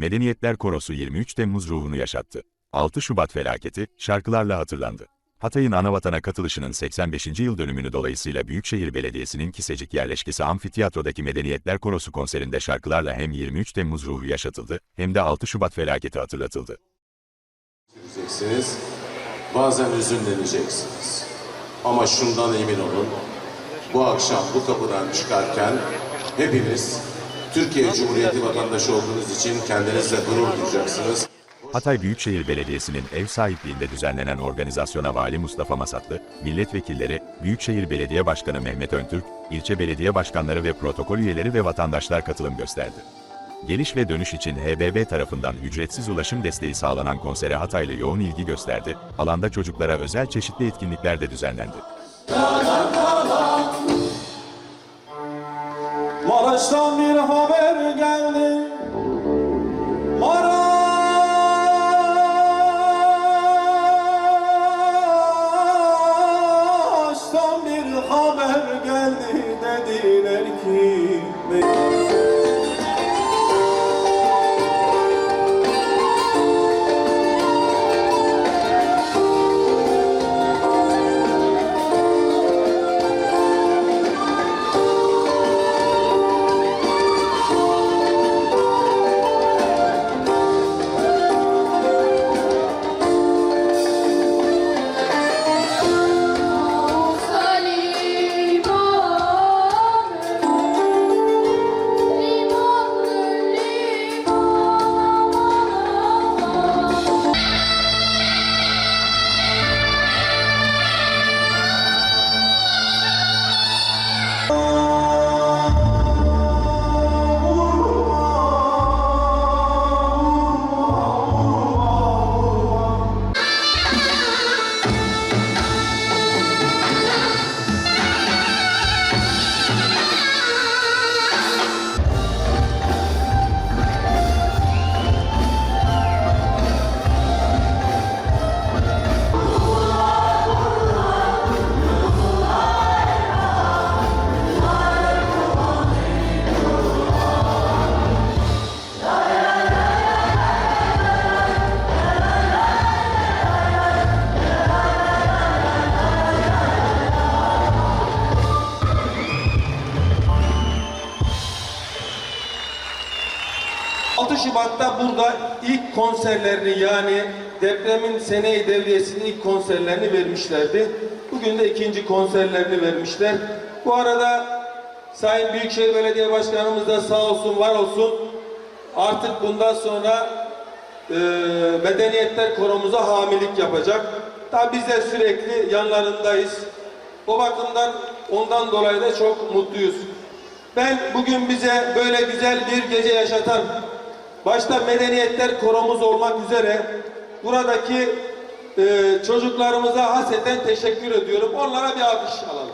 Medeniyetler Korosu 23 Temmuz ruhunu yaşattı. 6 Şubat felaketi şarkılarla hatırlandı. Hatay'ın anavatana katılışının 85. yıl dönümünü dolayısıyla Büyükşehir Belediyesi'nin Kisecik yerleşkesi Amfiteyatro'daki Medeniyetler Korosu konserinde şarkılarla hem 23 Temmuz ruhu yaşatıldı hem de 6 Şubat felaketi hatırlatıldı. Üzüleceksiniz, bazen hüzünleneceksiniz. Ama şundan emin olun, bu akşam bu kapıdan çıkarken hepiniz Türkiye Cumhuriyeti vatandaşı olduğunuz için kendinizle gurur duyacaksınız. Hatay Büyükşehir Belediyesi'nin ev sahipliğinde düzenlenen organizasyona Vali Mustafa Masatlı, milletvekilleri, Büyükşehir Belediye Başkanı Mehmet Öntürk, ilçe belediye başkanları ve protokol üyeleri ve vatandaşlar katılım gösterdi. Geliş ve dönüş için HBB tarafından ücretsiz ulaşım desteği sağlanan konsere Hataylı yoğun ilgi gösterdi, alanda çocuklara özel çeşitli etkinlikler de düzenlendi. Maraş'tan bir haber geldi. Maraş'tan bir haber geldi dediler ...6 Şubat'ta burada ilk konserlerini yani depremin seneyi devriyesinin ilk konserlerini vermişlerdi. Bugün de ikinci konserlerini vermişler. Bu arada Sayın Büyükşehir Belediye Başkanımız da sağ olsun var olsun artık bundan sonra e, medeniyetler korumuza hamilik yapacak. Tabi biz de sürekli yanlarındayız. O bakımdan ondan dolayı da çok mutluyuz. Ben bugün bize böyle güzel bir gece yaşatan, başta medeniyetler korumuz olmak üzere buradaki e, çocuklarımıza hasreten teşekkür ediyorum. Onlara bir alkış alalım.